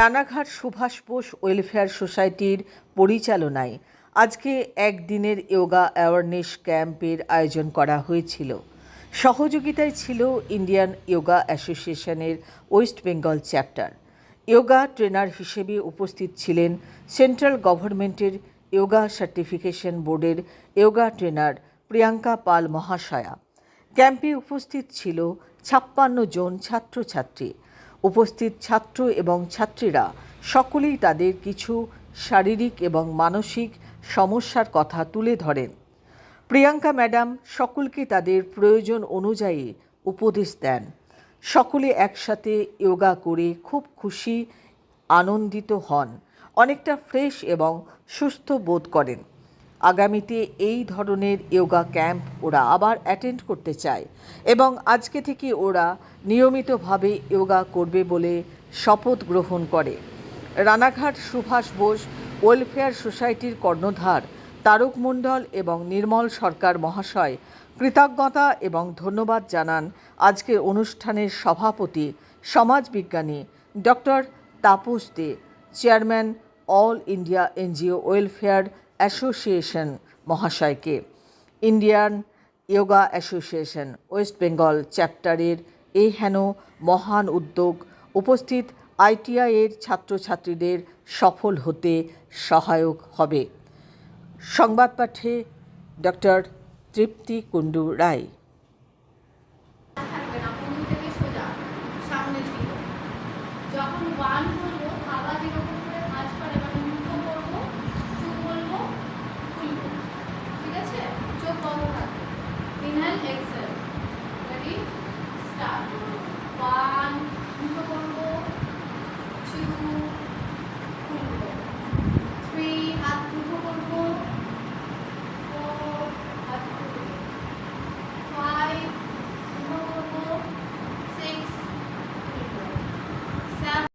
Ranaghat Subhash Bose welfare সোসাইটির পরিচালনায় আজকে একদিনের যোগা অ্যাওয়ারনেস ক্যাম্পের আয়োজন করা হয়েছিল। সহযোগিতায় ছিল ইন্ডিয়ান যোগা অ্যাসোসিয়েশনের West Bengal chapter. Yoga trainer হিসেবে উপস্থিত ছিলেন সেন্ট্রাল গভর্নমেন্টের যোগা সার্টিফিকেশন বোর্ডের যোগা ট্রেনার প্রিয়াঙ্কা পাল মহাশয়া। ক্যাম্পে উপস্থিত ছিল ছাপ্পান্ন জন ছাত্রছাত্রী। উপস্থিত ছাত্র এবং ছাত্রীরা সকলেই তাদের কিছু শারীরিক এবং মানসিক সমস্যার কথা তুলে ধরেন। প্রিয়াঙ্কা ম্যাডাম সকলকে তাদের প্রয়োজন অনুযায়ী উপদেশ দেন। সকলে একসাথে যোগা করে খুব খুশি, আনন্দিত হন। অনেকটা ফ্রেশ এবং সুস্থ বোধ করেন। আগামীতে এই ধরনের যোগা ক্যাম্প ওরা আবার অ্যাটেন্ড করতে চায়। এবং আজকে থেকে ওরা নিয়মিতভাবে যোগা করবে বলে শপথ গ্রহণ করে। রানাঘাট সুভাষ বোস, ওয়েলফেয়ার সোসাইটির কর্ণধার, তারক মণ্ডল এবং নির্মল সরকার মহাশয়, কৃতজ্ঞতা এবং ধন্যবাদ জানান আজকের অনুষ্ঠানের সভাপতি, সমাজবিজ্ঞানী doctor Tapas De, chairman all India NGO welfare association মহাশয়কে। Indian yoga association, West Bengal চ্যাপ্টারের এই হেন মহান উদ্যোগ উপস্থিত আইটিআইয়ের ছাত্রছাত্রীদের সফল হতে সহায়ক হবে। সংবাদ পাঠে ডক্টর তৃপ্তি কুণ্ডু রায়। যখন and excel ready start. One two